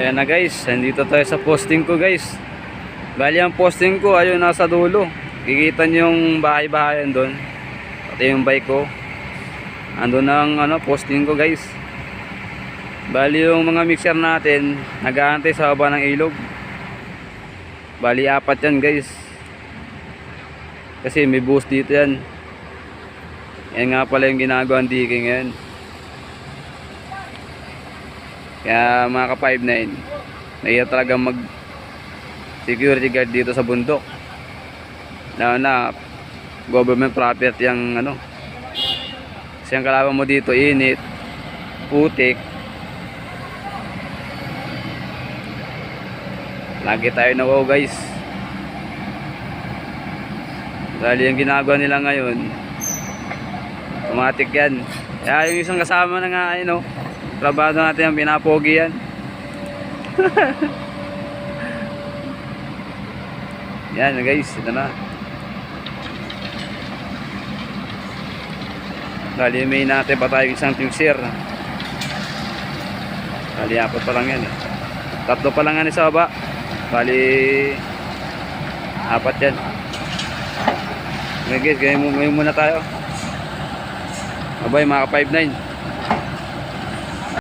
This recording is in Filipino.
Ayan na guys, nandito tayo sa posting ko guys. Bali ang posting ko ayun nasa dulo. Kikita niyo yung bahay-bahayan doon. Pati yung bike ko. Andun ang ano, posting ko guys. Bali yung mga mixer natin, nag-aantay sa baba ng ilog. Bali apat yan guys. Kasi may boost dito yan. Yan nga pala yung ginagawa ng digging yan. Kaya mga ka 5'9 Naiya talaga mag security guard dito sa bundok. Na na government property ang ano. Kasi ang kalaban mo dito init, putik. Lagi tayo na wow guys. Dahil yung ginagawa nila ngayon, automatic yan. Kaya yung isang kasama na nga, ano, trabaho natin ang pinapogi yan. yan guys, ito na. Dali may natin pa tayo isang tingsir. Dali apat pa lang yan eh. Tatlo pa lang yan sa baba. Bali apat yan. Okay guys, ganyan muna tayo. Abay mga ka 5'9